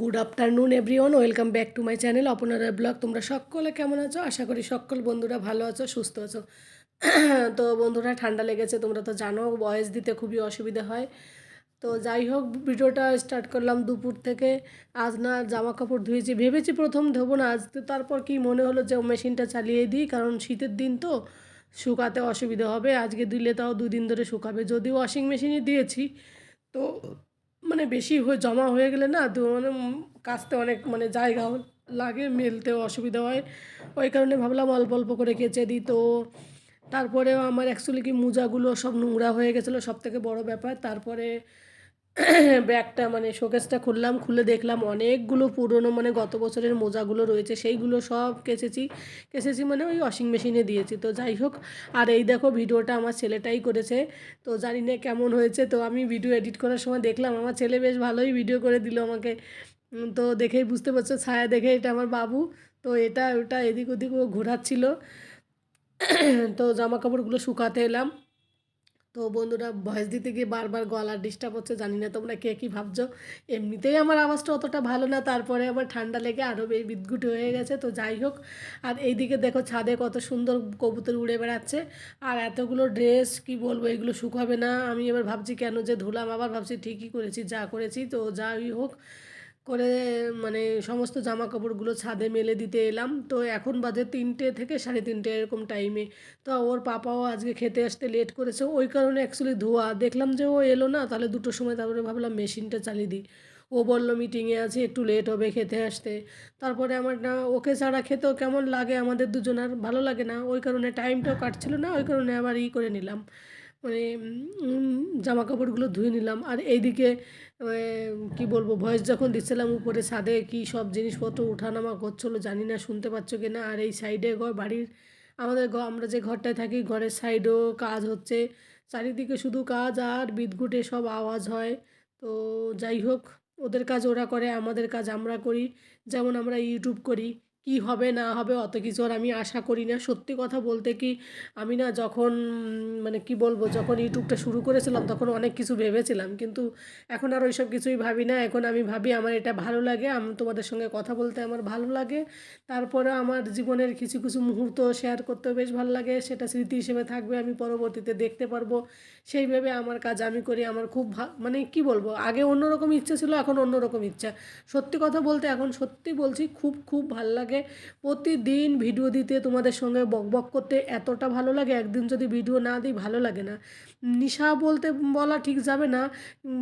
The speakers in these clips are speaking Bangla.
Good afternoon, everyone. Welcome back to my channel আপনারা ব্লগ। তোমরা সকলে কেমন আছো? আশা করি সকল বন্ধুরা ভালো আছো, সুস্থ আছো। তো বন্ধুরা, ঠান্ডা লেগেছে, তোমরা তো জানো, বয়স দিতে খুবই অসুবিধা হয়। তো যাই হোক, ভিডিওটা স্টার্ট করলাম দুপুর থেকে। আজ না জামা কাপড় ধুয়েছি, ভেবেছি প্রথম ধোবো না, আজ তো তারপর কি মনে হলো যে মেশিনটা চালিয়ে দিই, কারণ শীতের দিন তো শুকাতে অসুবিধা হবে। আজকে দিলে তাও দুদিন ধরে শুকাবে। যদিও ওয়াশিং মেশিনে দিয়েছি, তো মানে বেশি হয়ে, জমা হয়ে গেলে না মানে কাচতে অনেক মানে জায়গা লাগে মেলতেও অসুবিধা হয়। ওই কারণে ভাবলাম অল্প অল্প করে কেচে দিই। তো তারপরেও আমার অ্যাকচুয়ালি কি মোজাগুলো সব নোংরা হয়ে গেছিল সব থেকে বড়ো ব্যাপার। তারপরে ব্যাগটা মানে শোকেসটা খুললাম, খুলে দেখলাম অনেকগুলো পুরনো মানে গত বছরের মোজাগুলো রয়েছে, সেইগুলো সব কেচেছি কেচেছি মানে ওই ওয়াশিং মেশিনে দিয়েছি। তো যাই হোক, আর এই দেখো ভিডিওটা আমার ছেলেটাই করেছে, তো জানি না কেমন হয়েছে, তো আমি ভিডিও এডিট করার সময় দেখলাম, আমার ছেলে বেশ ভালোই ভিডিও করে দিল আমাকে। তো দেখেই বুঝতে পারছ, ছায়া দেখে এটা আমার বাবু, তো এটা, ওটা এদিক ওদিক ও ঘোরাচ্ছিল। তো জামা কাপড়গুলো শুকাতে এলাম। তো বন্ধুরা ভয়েস দিতে গিয়ে বারবার গলার ডিস্টার্ব হচ্ছে, জানি না তোমরা কে কী ভাবছ। এমনিতেই আমার আওয়াজটা অতটা ভালো না, তারপরে আবার ঠান্ডা লেগে আরও বিদ্যুট হয়ে গেছে, তো যাই হোক। আর এইদিকে দেখো ছাদে কত সুন্দর কবুতর উড়ে বেড়াচ্ছে, আর এতগুলো ড্রেস কি বলব, এগুলো শুকাবে না। আমি এবার ভাবছি কেন যে ধুলাম, আবার ভাবছি ঠিকই করেছি, যা করেছি, তো যাই হোক। করে মানে সমস্ত জামা কাপড়গুলো ছাদে মেলে দিতে এলাম। তো এখন বাজে তিনটে থেকে সাড়ে তিনটে এরকম টাইমে তো ওর পাপাও আজকে খেতে আসতে লেট করেছে। ওই কারণে অ্যাকচুয়ালি ধোয়া। দেখলাম যে ও এলো না, তাহলে দুটোর সময় তারপরে ভাবলাম মেশিনটা চালিয়ে দিই। ও বলল মিটিংয়ে আছে, একটু লেট হবে খেতে আসতে। তারপরে আমার না, ওকে ছাড়া খেতেও কেমন লাগে আমাদের দুজনার? ভালো লাগে না। ওই কারণে টাইমটাও কাটছিল না, ওই কারণে আবার ই করে নিলাম। মানে জামা কাপড়গুলো ধুয়ে নিলাম। আর এইদিকে কি বলব ভয়েস যখন দিচ্ছিলাম উপরে, ছাদে কি সব জিনিসপত্র ওঠানামা করছিল জানি না, শুনতে পাচ্ছ কি না। আর এই সাইডে ঘর, বাড়ির, আমাদের আমরা যে ঘরটায় থাকি, ঘরের সাইডেও কাজ হচ্ছে। চারিদিকে শুধু কাজ আর বিদ্যুটে সব আওয়াজ হয়। তো যাই হোক, ওদের কাজ ওরা করে, আমাদের কাজ আমরা করি। যেমন আমরা ইউটিউব করি। কি হবে, না হবে, অত কিছু আর আমি আশা করি না। সত্যি কথা বলতে কি, আমি না যখন মানে কি বলব, যখন ইউটিউবটা শুরু করেছিলাম তখন অনেক কিছু ভেবেছিলাম। কিন্তু এখন আর ওইসব কিছুই ভাবি না। এখন আমি ভাবি আমার এটা ভালো লাগে, আমি, তোমাদের সঙ্গে কথা বলতে আমার ভালো লাগে। তারপরে আমার জীবনের কিছু কিছু মুহূর্ত শেয়ার করতেও বেশ ভালো লাগে। সেটা স্মৃতি হিসেবে থাকবে, আমি পরবর্তীতে দেখতে পারব। সেইভাবে আমার কাজ আমি করি, আমার খুব মানে কি বলব, আগে অন্যরকম ইচ্ছা ছিল, এখন অন্যরকম ইচ্ছা। সত্যি কথা বলতে এখন সত্যি বলছি, খুব খুব ভালো লাগে। প্রতিদিন ভিডিও দিতে তোমাদের সঙ্গে বক বক করতে এতটা ভালো লাগে, একদিন যদি ভিডিও না দিই ভালো লাগে না। নিশা বলতে বলা ঠিক যাবে না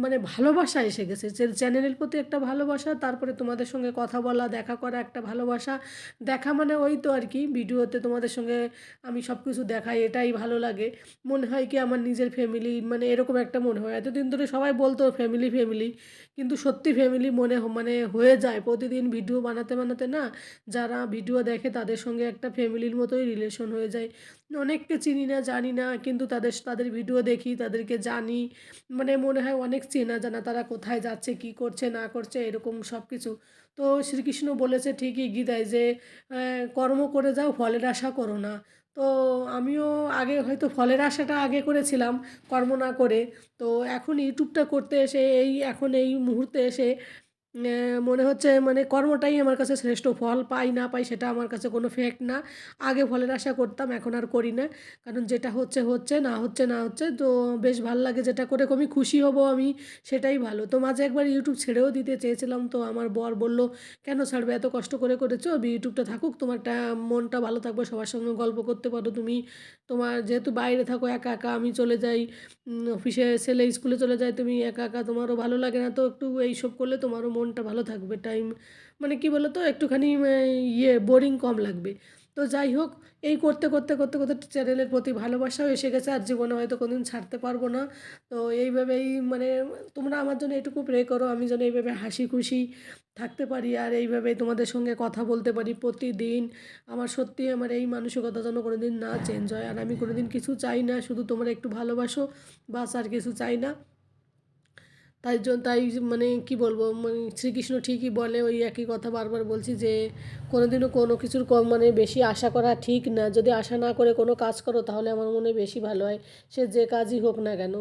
মানে ভালোবাসা এসে গেছে। যে চ্যানেলের প্রতি একটা ভালোবাসা, তারপরে তোমাদের সঙ্গে কথা বলা, দেখা করা একটা ভালোবাসা। দেখা মানে ওই তো আর কি ভিডিওতে তোমাদের সঙ্গে আমি সব কিছু দেখাই, এটাই ভালো লাগে। মনে হয় কি আমার নিজের ফ্যামিলি মানে এরকম একটা মনে হয়। এতদিন ধরে সবাই বলতো ফ্যামিলি ফ্যামিলি কিন্তু সত্যি ফ্যামিলি মনে মানে হয়ে যায়। প্রতিদিন ভিডিও বানাতে বানাতে না যারা ভিডিও দেখে তাদের সঙ্গে একটা ফ্যামিলির মতোই রিলেশন হয়ে যায়। অনেককে চিনি না, জানি না, কিন্তু তাদের তাদের ভিডিও দেখি, তাদেরকে জানি। মানে মনে হয় অনেক চেনা জানা তারা কোথায় যাচ্ছে, কি করছে, না করছে, এরকম সব কিছু তো শ্রীকৃষ্ণ বলেছে ঠিকই গীতায় যে কর্ম করে যাও, ফলের আশা করো না। তো আমিও আগে হয়তো ফলের আশাটা আগে করেছিলাম, কর্ম না করে। তো এখন ইউটিউবটা করতে এসে, এই, এখন এই মুহূর্তে এসে মনে হচ্ছে মানে কর্মটাই আমার কাছে শ্রেষ্ঠ, ফল পাই না পাই সেটা আমার কাছে কোনো ফ্যাক্ট না। আগে ফলের আশা করতাম, এখন আর করি না। কারণ যেটা হচ্ছে হচ্ছে, না হচ্ছে না হচ্ছে, তো বেশ ভালো লাগে যেটা করে আমি খুশি হব আমি, সেটাই ভালো। তো মাঝে একবার ইউটিউব ছেড়েও দিতে চেয়েছিলাম, তো আমার বর বলল, কেন ছাড়বে? এত কষ্ট করে করেছ? ইউটিউবটা থাকুক, তোমারটা মনটা ভালো থাকবে, সবার সঙ্গে গল্প করতে পারো তুমি। তোমার যেহেতু বাইরে থাকো, একা একা আমি চলে যাই অফিসে ছেলে স্কুলে চলে যায়, তুমি একা একা, তোমারও ভালো লাগে না, তো একটু এইসব করলে তোমারও মনটা ভালো থাকবে টাইম মানে কি বলো তো একটুখানি ইয়ে বোরিং কম লাগবে। তো যাই হোক, এই করতে করতে করতে করতে চ্যানেলের প্রতি ভালোবাসাও এসে গেছে, আর জীবনে হয়তো কোনোদিন ছাড়তে পারব না। তো এইভাবেই মানে তোমরা আমার জন্য এটুকু প্রে করো, আমি যেন এইভাবে হাসি খুশি থাকতে পারি, আর এইভাবে তোমাদের সঙ্গে কথা বলতে পারি প্রতিদিন। আমার সত্যি আমার এই মানসিকতা যেন কোনো দিন না চেঞ্জ হয়, আর আমি কোনো দিন কিছু চাই না, শুধু তোমরা একটু ভালোবাসো, বাস আর কিছু চাই না। তাই জন্য, তাই মানে কি বলব মানে শ্রীকৃষ্ণ ঠিকই বলে ওই একই কথা বারবার বলছি যে, কোনোদিনও কোনো কিছুর কম মানে বেশি আশা করা ঠিক না। যদি আশা না করে কোনো কাজ করো, তাহলে আমার মনে বেশি ভালো হয়। সে যে কাজই হোক না কেন।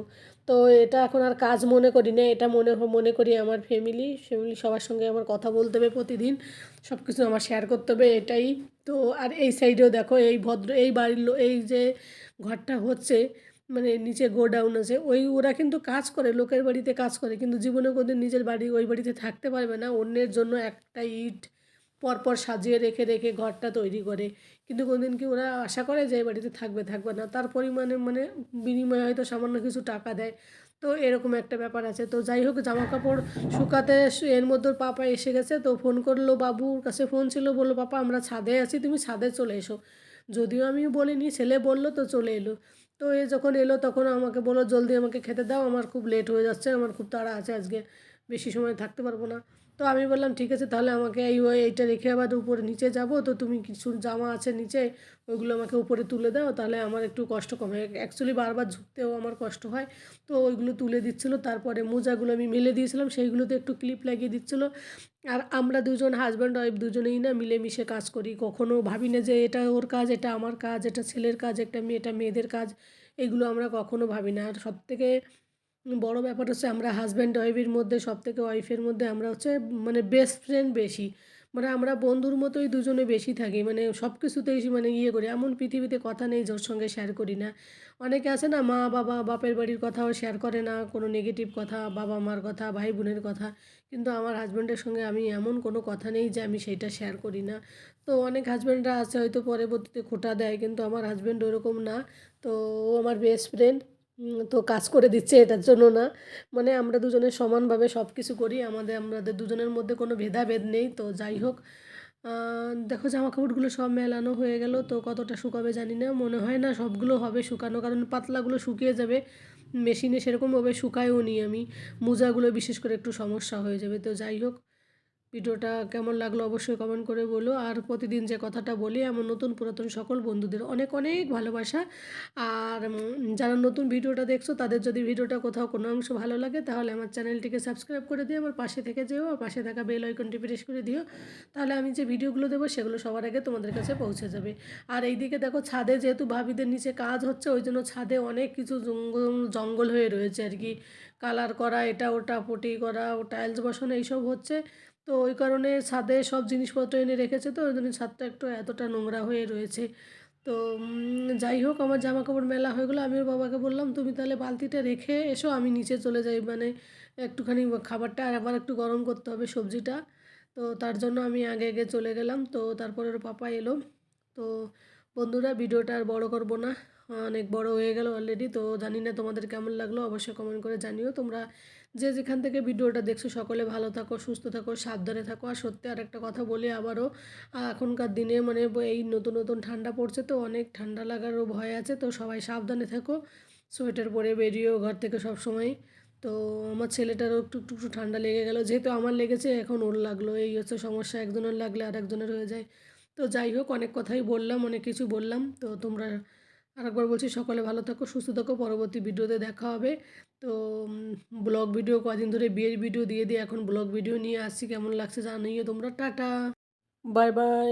তো এটা এখন আর কাজ মনে করি না, এটা মনে মনে করি আমার ফ্যামিলি ফ্যামিলি সবার সঙ্গে আমার কথা বলতে হবে প্রতিদিন। সব কিছু আমার শেয়ার করতে হবে, এটাই। তো আর এই সাইডেও দেখো, এই ভদ্র, এই বাড়ির এই যে ঘরটা হচ্ছে মানে নিচে গোডাউন আছে, ওই ওরা কিন্তু কাজ করে, লোকের বাড়িতে কাজ করে, কিন্তু জীবনে কোনোদিন নিজের বাড়ি, ওই বাড়িতে থাকতে পারবে না। অন্যের জন্য একটা ইট পরপর সাজিয়ে রেখে রেখে ঘরটা তৈরি করে। কিন্তু কোনোদিন কি ওরা আশা করে যে এই বাড়িতে থাকবে থাকবে না? তার পরিমাণে মানে বিনিময়ে হয়তো সামান্য কিছু টাকা দেয়। তো এরকম একটা ব্যাপার আছে। তো যাই হোক জামা কাপড় শুকাতে এর মধ্যে পাপা এসে গেছে, তো ফোন করল বাবুর কাছে, ফোন ছিল, বলল, পাপা, আমরা ছাদে আছি, তুমি ছাদে চলে এসো। যদিও আমি বলিনি, ছেলে বলল, তো চলে এলো। তো এ যখন এলো তখন আমাকে বলো জলদি আমাকে খেতে দাও, আমার খুব লেট হয়ে যাচ্ছে, আমার খুব তাড়া আছে, আজকে বেশি সময় থাকতে পারব না। তো আমি বললাম, ঠিক আছে, তাহলে আমাকে এই ওই এইটা রেখে আবার উপরে নিচে যাব। তো তুমি কিছু জামা আছে নিচে, ওইগুলো আমাকে উপরে তুলে দাও। তাহলে আমার একটু কষ্ট কমে অ্যাকচুয়ালি বারবার ঝুঁকতেও আমার কষ্ট হয়। তো ওইগুলো তুলে দিচ্ছিল। তারপরে মোজাগুলো আমি মেলে দিয়েছিলাম। সেইগুলোতে একটু ক্লিপ লাগিয়ে দিচ্ছিল। আর আমরা দুজন হাজব্যান্ড ওয়াইফ দুজনেই না মিলেমিশে কাজ করি। কখনো ভাবি না যে এটা ওর কাজ, এটা আমার কাজ, এটা ছেলের কাজ, একটা মেয়ে, এটা মেয়েদের কাজ। এগুলো আমরা কখনো ভাবি না। আর সব থেকে বড় ব্যাপার হচ্ছে আমরা হাজব্যান্ড ওয়াইফের মধ্যে সব থেকে ওয়াইফের মধ্যে আমরা হচ্ছে মানে বেস্ট ফ্রেন্ড বেশি। মানে আমরা বন্ধুর মতোই দুজনে বেশি থাকি মানে সব কিছুতেই মানে ইয়ে করি। এমন পৃথিবীতে কথা নেই যার সঙ্গে শেয়ার করি না। অনেকে আছে না, মা, বাবা, বাপের বাড়ির কথাও শেয়ার করে না, কোনো নেগেটিভ কথা, বাবা মার কথা, ভাই বোনের কথা। কিন্তু আমার হাজব্যান্ডের সঙ্গে আমি এমন কোনো কথা নেই যে আমি সেইটা শেয়ার করি না। তো অনেক হাজব্যান্ডরা আছে, হয়তো পরবর্তীতে খোটা দেয়, কিন্তু আমার হাজব্যান্ড ওরকম না। তো ও আমার বেস্ট ফ্রেন্ড তো কাজ করে দিচ্ছে এটার জন্য না। মানে আমরা দুজনে সমানভাবে সব কিছু করি, আমাদের আমাদের দুজনের মধ্যে কোনো ভেদাভেদ নেই। তো যাই হোক দেখো জামা কাপড়গুলো সব মেলানো হয়ে গেল। তো কতটা শুকাবে জানি না, মনে হয় না সবগুলো হবে শুকানো, কারণ পাতলাগুলো শুকিয়ে যাবে। মেশিনে সেরকমভাবে শুকায়ও নি আমি। মোজাগুলো বিশেষ করে একটু সমস্যা হয়ে যাবে। তো যাই হোক ভিডিওটা কেমন লাগল অবশ্যই কমেন্ট করে বলো। আর প্রতিদিন যে কথাটা বলি আমার নতুন পুরাতন সকল বন্ধুদের অনেক অনেক ভালোবাসা। আর যারা নতুন ভিডিওটা দেখছ, তাদের যদি ভিডিওটা কোথাও কোনো অংশ ভালো লাগে, তাহলে আমার চ্যানেলটিকে সাবস্ক্রাইব করে দিও। আমার পাশে থেকে যেও, আর পাশে থাকা বেল আইকনটি প্রেস করে দিও। তাহলে আমি যে ভিডিওগুলো দেবো, সেগুলো সবার আগে তোমাদের কাছে পৌঁছে যাবে। আর এইদিকে দেখো, ছাদে যেহেতু ভাবিদের নিচে কাজ হচ্ছে, ওই জন্য ছাদে অনেক কিছু জঙ্গল হয়ে রয়েছে আর কি। কালার করা, এটা ওটা, পটি করা ও টাইলস বসানো, এইসব হচ্ছে। তো ওই কারণে ছাদে সব জিনিসপত্র এনে রেখেছে তো, ওই জন্য ছাদটা একটু এতটা নোংরা হয়ে রয়েছে। তো যাই হোক, আমার জামা কাপড় মেলা হয়ে গেলো, আমি ওর বাবাকে বললাম, তুমি তাহলে বালতিটা রেখে এসো, আমি নিচে চলে যাই। মানে একটুখানি খাবারটা আর আবার একটু গরম করতে হবে সবজিটা। তো তার জন্য আমি আগে আগে চলে গেলাম, তো তারপরে ওর পাপা এলো। তো বন্ধুরা, ভিডিওটা আর বড় করব না, অনেক বড় হয়ে গেল অলরেডি তো জানি না তোমাদের কেমন লাগল, অবশ্যই কমেন্ট করে জানিও। তোমরা যে যেখান থেকে ভিডিওটা দেখছ, সকলে ভালো থাকো, সুস্থ থাকো, সাবধানে থাকো। আর সত্যি আর একটা কথা বলি আবারও এখনকার দিনে মানে এই নতুন নতুন ঠান্ডা পড়ছে তো, অনেক ঠান্ডা লাগারও ভয় আছে। তো সবাই সাবধানে থাকো, সোয়েটার পরে বেরিয়েও ঘর থেকে সব সময় তো আমার ছেলেটারও একটু একটু একটু ঠান্ডা লেগে গেল। যেহেতু আমার লেগেছে, এখন ওর লাগল। এই হচ্ছে সমস্যা, একজনের লাগলে আর একজনের হয়ে যায়। তো যাই হোক, অনেক কথাই বললাম, অনেক কিছু বললাম। তো তোমরা আরেকবার বলছি সকলে ভালো থাকো, সুস্থ থাকো। পরবর্তী ভিডিওতে দেখা হবে। তো ব্লগ ভিডিও কদিন ধরে বিয়ের ভিডিও দিয়ে দিয়ে এখন ব্লগ ভিডিও নিয়ে আসছি। কেমন লাগছে জানিও তোমরা। টাটা। Bye bye.